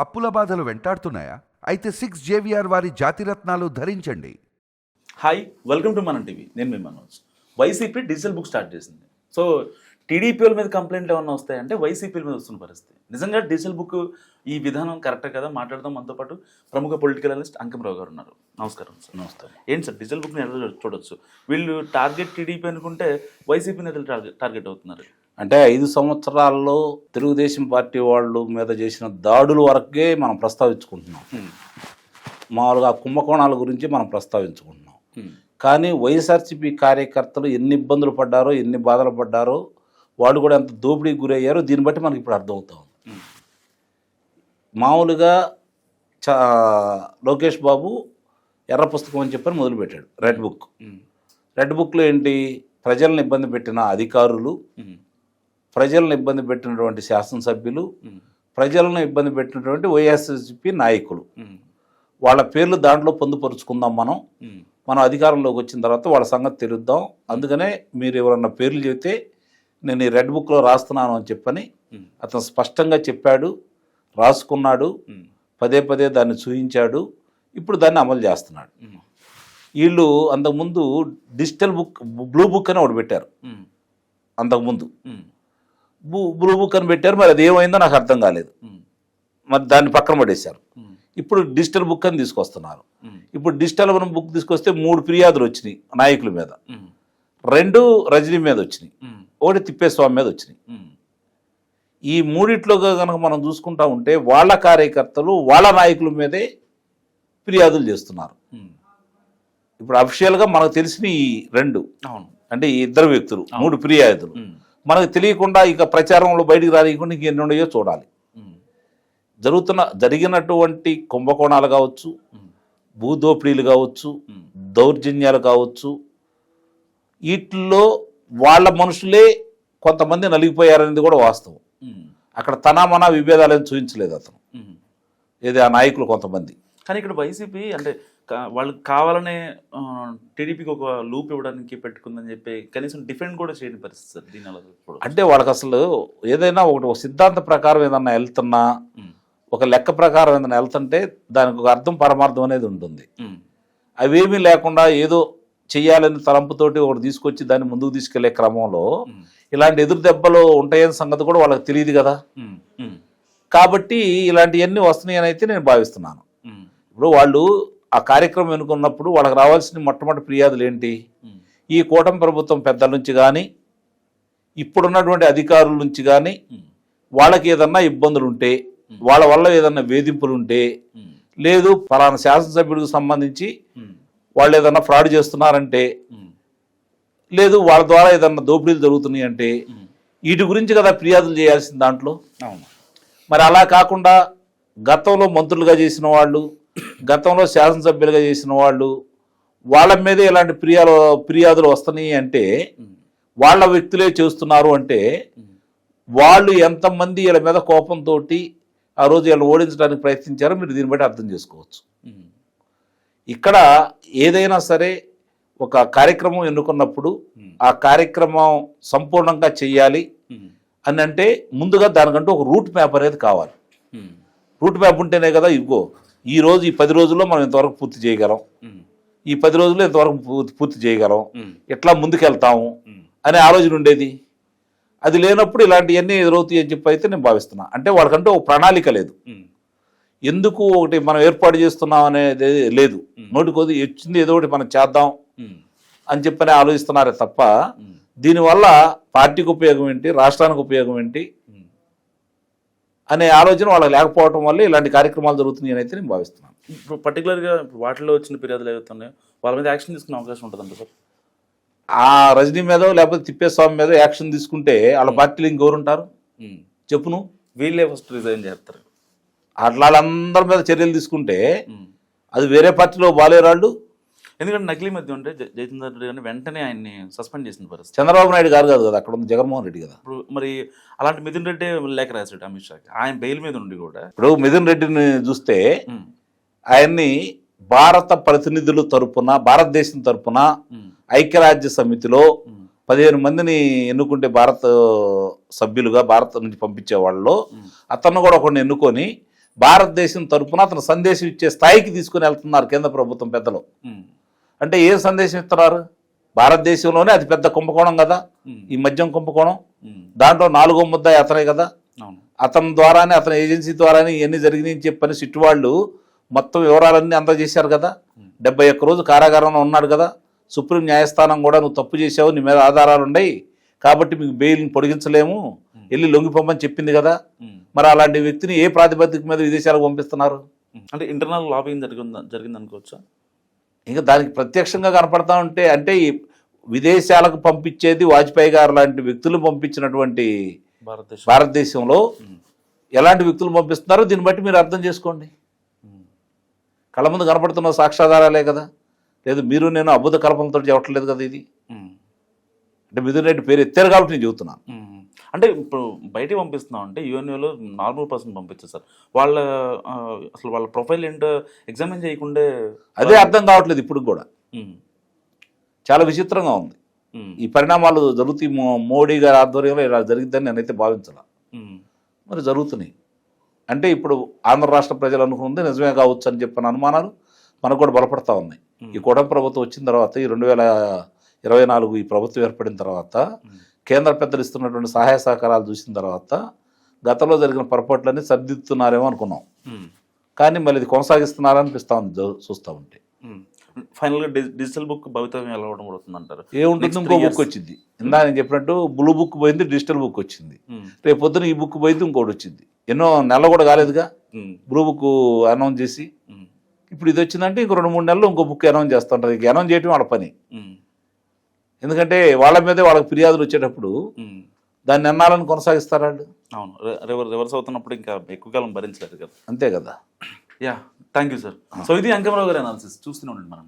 అప్పుల బాధలు వెంటాడుతున్నాయా? అయితే సిక్స్ జేవిఆర్ వారి జాతిరత్నాలు ధరించండి. Hi welcome to Manam TV నేను మీ Manoj. YCP digital book start చేసింది. సో టీడీపీల మీద కంప్లైంట్లు ఏమన్నా వస్తాయంటే వైసీపీల మీద వస్తున్న పరిస్థితి. నిజంగా డిజిటల్ బుక్ ఈ విధానం కరెక్టే కదా? మాట్లాడదాం మనతో పాటు. ప్రముఖ పొలిటికల్ అనలిస్ట్ అంకమరావు గారు ఉన్నారు. నమస్కారం సార్. నమస్కారం. ఏంటి సార్? డిజిటల్ బుక్ని ఎలా చూడొచ్చు? వీళ్ళు టార్గెట్ టీడీపీ అనుకుంటే వైసీపీ నేతలు టార్గెట్ టార్గెట్ అవుతున్నారు? అంటే ఐదు సంవత్సరాల్లో తెలుగుదేశం పార్టీ వాళ్ళు మీద చేసిన దాడుల వరకే మనం ప్రస్తావించుకుంటున్నాం. మామూలుగా కుంభకోణాల గురించి మనం ప్రస్తావించుకుంటున్నాం. కానీ వైఎస్ఆర్సీపీ కార్యకర్తలు ఎన్ని ఇబ్బందులు పడ్డారో ఎన్ని బాధలు పడ్డారో వాళ్ళు కూడా ఎంత దోపిడీకి గురయ్యారో దీన్ని బట్టి మనకి ఇప్పుడు అర్థమవుతా ఉంది. మామూలుగా చా లోకేష్ బాబు ఎర్ర పుస్తకం అని చెప్పని మొదలుపెట్టాడు రెడ్ బుక్. రెడ్ బుక్లో ఏంటి ప్రజలను ఇబ్బంది పెట్టిన అధికారులు. ప్రజలను ఇబ్బంది పెట్టినటువంటి శాసనసభ్యులు. ప్రజలను ఇబ్బంది పెట్టినటువంటి వైఎస్ఆర్సీపీ నాయకులు. వాళ్ళ పేర్లు దాంట్లో పొందుపరుచుకుందాం మనం. మనం అధికారంలోకి వచ్చిన తర్వాత వాళ్ళ సంగతి తెలుద్దాం అందుకనే మీరు ఎవరన్నా పేర్లు చెబితే నేను ఈ రెడ్ బుక్లో రాస్తున్నాను అని చెప్పని. అతను స్పష్టంగా చెప్పాడు రాసుకున్నాడు. పదే పదే దాన్ని చూయించాడు ఇప్పుడు దాన్ని అమలు చేస్తున్నాడు. వీళ్ళు అంతకుముందు డిజిటల్ బుక్ బ్లూ బుక్ అని ఒకటి పెట్టారు. అంతకుముందు బ్లూ బుక్ అని పెట్టారు మరి అది ఏమైందో నాకు అర్థం కాలేదు. మరి దాన్ని పక్కన పడేశారు. ఇప్పుడు డిజిటల్ బుక్ అని తీసుకొస్తున్నారు. ఇప్పుడు డిజిటల్ బుక్ తీసుకొస్తే మూడు ఫిర్యాదులు వచ్చినాయి నాయకుల మీద. రెండు రజనీ మీద వచ్చినాయి. ఒకటి తిప్పేస్వామి మీద వచ్చినాయి. ఈ మూడిట్లో కనుక మనం చూసుకుంటా ఉంటే వాళ్ళ కార్యకర్తలు వాళ్ళ నాయకుల మీదే ఫిర్యాదులు చేస్తున్నారు. ఇప్పుడు అఫిషియల్గా మనకు తెలిసిన ఈ రెండు అవును అంటే ఈ ఇద్దరు వ్యక్తులు మూడు ఫిర్యాదులు. మనకు తెలియకుండా ఇక ప్రచారంలో బయటికి రానియకుండా ఇంక ఎన్ని ఉన్నాయో చూడాలి. జరుగుతున్న జరిగినటువంటి కుంభకోణాలు కావచ్చు. భూదోపిడీలు కావచ్చు. దౌర్జన్యాలు కావచ్చు వీటిల్లో వాళ్ళ మనుషులే కొంతమంది నలిగిపోయారనేది కూడా వాస్తవం. అక్కడ తన మన విభేదాలను చూపించలేదు అతను. ఏది ఆ నాయకులు కొంతమంది కానీ ఇక్కడ వైసీపీ అంటే వాళ్ళకి కావాలనే టీడీపీకి ఒక లూప్ ఇవ్వడానికి పెట్టుకుందని చెప్పి కనీసం డిఫెండ్ కూడా చేయని పరిస్థితి సార్ దీని అలా చూడొచ్చు. అంటే వాళ్ళకి అసలు ఏదైనా ఒకటి ఒక సిద్ధాంత ప్రకారం ఏదన్నా వెళ్తున్నా. ఒక లెక్క ప్రకారం ఏదైనా వెళ్తుంటే దానికి ఒక అర్థం పరమార్థం అనేది ఉంటుంది. అవేమీ లేకుండా ఏదో చెయ్యాలని తలంపుతోటి ఒకటి తీసుకొచ్చి దాన్ని ముందుకు తీసుకెళ్ళే క్రమంలో. ఇలాంటి ఎదురు దెబ్బలు ఉంటాయని సంగతి కూడా వాళ్ళకి తెలియదు కదా. కాబట్టి ఇలాంటివన్నీ వస్తున్నాయని అయితే నేను భావిస్తున్నాను. ఇప్పుడు వాళ్ళు ఆ కార్యక్రమం ఎన్నుకున్నప్పుడు వాళ్ళకి రావాల్సిన మొట్టమొదటి ఫిర్యాదులు ఏంటి. ఈ కూటమి ప్రభుత్వం పెద్దల నుంచి కానీ ఇప్పుడున్నటువంటి అధికారుల నుంచి కానీ. వాళ్ళకి ఏదన్నా ఇబ్బందులు ఉంటే వాళ్ళ వల్ల ఏదన్నా వేధింపులు ఉంటే. లేదు ఫలానా శాసనసభ్యుడికి సంబంధించి. వాళ్ళు ఏదన్నా ఫ్రాడ్ చేస్తున్నారంటే. లేదు వాళ్ళ ద్వారా ఏదన్నా దోపిడీలు జరుగుతున్నాయి అంటే. వీటి గురించి కదా ఫిర్యాదులు చేయాల్సిన దాంట్లో మరి అలా కాకుండా గతంలో మంత్రులుగా చేసిన వాళ్ళు గతంలో శాసనసభ్యులుగా చేసిన వాళ్ళు వాళ్ళ మీదే ఇలాంటి ఫిర్యాదు ఫిర్యాదులు వస్తున్నాయి అంటే వాళ్ళ వ్యక్తులే చేస్తున్నారు అంటే వాళ్ళు ఎంతమంది వీళ్ళ మీద కోపంతో ఆ రోజు వీళ్ళు ఓడించడానికి ప్రయత్నించారో మీరు దీన్ని బట్టి అర్థం చేసుకోవచ్చు. ఇక్కడ ఏదైనా సరే ఒక కార్యక్రమం ఎన్నుకున్నప్పుడు ఆ కార్యక్రమం సంపూర్ణంగా చేయాలి అని అంటే ముందుగా దానికంటూ ఒక రూట్ మ్యాప్ అనేది కావాలి. రూట్ మ్యాప్ ఉంటేనే కదా ఇగో ఈ రోజు ఈ పది రోజుల్లో మనం ఇంతవరకు పూర్తి చేయగలం. ఈ పది రోజుల్లో ఇంతవరకు పూర్తి పూర్తి చేయగలం. ఎట్లా ముందుకెళ్తాము. అనే ఆలోచన ఉండేది అది లేనప్పుడు ఇలాంటివన్నీ ఎదురవుతాయి అని చెప్పి అయితే నేను భావిస్తున్నా అంటే వాళ్ళకంటూ ఒక ప్రణాళిక లేదు. ఎందుకు ఒకటి మనం ఏర్పాటు చేస్తున్నాం అనేది లేదు నోటి కొద్ది వచ్చింది ఏదో ఒకటి మనం చేద్దాం. అని చెప్పని ఆలోచిస్తున్నారే తప్ప. దీనివల్ల పార్టీకి ఉపయోగం ఏంటి రాష్ట్రానికి ఉపయోగం ఏంటి. అనే ఆలోచన వాళ్ళకి లేకపోవడం వల్ల ఇలాంటి కార్యక్రమాలు జరుగుతున్నాయి అని అయితే నేను భావిస్తున్నాను. ఇప్పుడు పర్టికులర్గా వాటిలో వచ్చిన ఫిర్యాదులు ఏవైతున్నాయో వాళ్ళ మీద యాక్షన్ తీసుకునే అవకాశం ఉంటుందంట సార్? ఆ రజనీ మీద లేకపోతే తిప్పేస్వామి మీద యాక్షన్ తీసుకుంటే వాళ్ళ పార్టీలు ఇంకెవరు ఉంటారు. చెప్పును. వీళ్ళే ఫస్ట్ రిజైన్ చేస్తారు. అట్లా వాళ్ళందరి మీద చర్యలు తీసుకుంటే. అది వేరే పార్టీలో బాలేరాళ్ళు ఎందుకంటే నకిలీ మధ్య ఉంటే జయచంద్ర రెడ్డి గారిని వెంటనే ఆయన్ని సస్పెండ్ చేసిన పరిస్థితి. చంద్రబాబు నాయుడు గారు కాదు కదా అక్కడ ఉంది జగన్మోహన్ రెడ్డి కదా. ఇప్పుడు మరి అలాంటి మిథున్ రెడ్డి లేఖ రాశాడు అమిత్ షాకి. ఆయన బెయిల్ మీద ఉండి కూడా. ఇప్పుడు మిథున్ రెడ్డిని చూస్తే ఆయన్ని భారత ప్రతినిధుల తరపున భారతదేశం తరపున ఐక్యరాజ్య సమితిలో పదిహేను మందిని ఎన్నుకుంటే భారత సభ్యులుగా భారత్ నుంచి పంపించే వాళ్ళలో ఉమ్, అతను కూడా ఒకరిని ఎన్నుకొని భారతదేశం తరపున అతను సందేశం ఇచ్చే స్థాయికి తీసుకుని వెళ్తున్నారు కేంద్ర ప్రభుత్వం పెద్దలు. అంటే ఏ సందేశం ఇస్తున్నారు? భారతదేశంలోనే అతి పెద్ద కుంభకోణం కదా. ఈ మద్యం కుంభకోణం. దాంట్లో నాలుగో ముద్ద అతనే కదా. అతని ద్వారానే అతని ఏజెన్సీ ద్వారానే ఇవన్నీ జరిగినాయి అని చెప్పని సిట్టు వాళ్ళు మొత్తం వివరాలన్నీ అందజేశారు కదా. డెబ్బై ఒక్క రోజు కారాగారంలో ఉన్నాడు కదా. సుప్రీం న్యాయస్థానం కూడా నువ్వు తప్పు చేసావు నీ మీద ఆధారాలు ఉన్నాయి. కాబట్టి మీకు బెయిల్ని పొడిగించలేము. వెళ్ళి లొంగిపోమని చెప్పింది కదా. మరి అలాంటి వ్యక్తిని ఏ ప్రాతిపదిక మీద విదేశాలకు పంపిస్తున్నారు. అంటే ఇంటర్నల్ లాబింగ్ జరిగింది జరిగింది అనుకోవచ్చా ఇంకా దానికి ప్రత్యక్షంగా కనపడతా ఉంటే అంటే ఈ విదేశాలకు పంపించేది వాజ్పేయి గారు లాంటి వ్యక్తులు పంపించినటువంటి భారతదేశం. భారతదేశంలో ఎలాంటి వ్యక్తులు పంపిస్తున్నారో దీన్ని బట్టి మీరు అర్థం చేసుకోండి. కళ్ళ ముందు కనపడుతున్న సాక్ష్యాధారాలే కదా. లేదు మీరు నేను అద్భుత కల్పనతో చెప్పట్లేదు కదా ఇది. అంటే మిథున్ రెడ్డి పేరు ఎత్తారు కాబట్టి నేను చెబుతున్నాను. అంటే ఇప్పుడు బయటికి పంపిస్తున్నాం అంటే యూఎన్ఓలో నార్మల్ పర్సన్ పంపించారు సార్. వాళ్ళ అసలు వాళ్ళ ప్రొఫైల్ ఏంటో ఎగ్జామిన్ చేయకుండే అదే అర్థం కావట్లేదు ఇప్పుడు కూడా. చాలా విచిత్రంగా ఉంది. ఈ పరిణామాలు జరుగుతాయి మో- మోడీ గారి ఆధ్వర్యంలో ఇలా జరిగిద్దని నేనైతే భావించాల. మరి జరుగుతున్నాయి. అంటే ఇప్పుడు ఆంధ్ర రాష్ట్ర ప్రజలు అనుకుంది నిజమే కావచ్చు అని చెప్పిన అనుమానాలు మనకు కూడా బలపడతా ఉన్నాయి. ఈ కూటమి ప్రభుత్వం వచ్చిన తర్వాత ఈ రెండు వేల ఇరవై నాలుగు ఈ ప్రభుత్వం ఏర్పడిన తర్వాత కేంద్ర పెద్దలు ఇస్తున్నటువంటి సహాయ సహకారాలు చూసిన తర్వాత గతంలో జరిగిన పొరపాట్లన్నీ సరిదిద్దుతున్నారేమో అనుకున్నాం. కానీ మళ్ళీ ఇది కొనసాగిస్తున్నారనిపిస్తా ఉంది చూస్తూ ఉంటే. ఫైనల్గా డి- డిజిటల్ బుక్ భవితవ్యం ఎలా ఉండబోతుంది అంటారు ఏముంటుంది? ఇంకో బుక్. వచ్చింది. ఇందా నేను చెప్పినట్టు బ్లూ బుక్ పోయింది డిజిటల్ బుక్ వచ్చింది. రేపు పొద్దున ఈ బుక్ పోయింది ఇంకోటి వచ్చింది. ఎన్నో నెలలు కూడా కాలేదుగా. బ్లూ బుక్ అనౌన్స్ చేసి. ఇప్పుడు ఇది వచ్చిందంటే ఇంకో రెండు మూడు నెలలు ఇంకో బుక్ అనౌన్స్ చేస్తుంటారు ఇక అనౌన్స్ చేయటం వాళ్ళ పని. ఎందుకంటే వాళ్ళ మీదే వాళ్ళకి ఫిర్యాదులు వచ్చేటప్పుడు. దాన్ని ఎన్నాలని కొనసాగిస్తారు వాళ్ళు? అవును. రివర్స్ అవుతున్నప్పుడు ఇంకా ఎక్కువ కాలం భరించలేరు కదా. అంతే కదా. Yeah thank you sir so ఇది అంకమరావు గారి అనాలిసిస్. చూస్తూనే ఉండండి మనం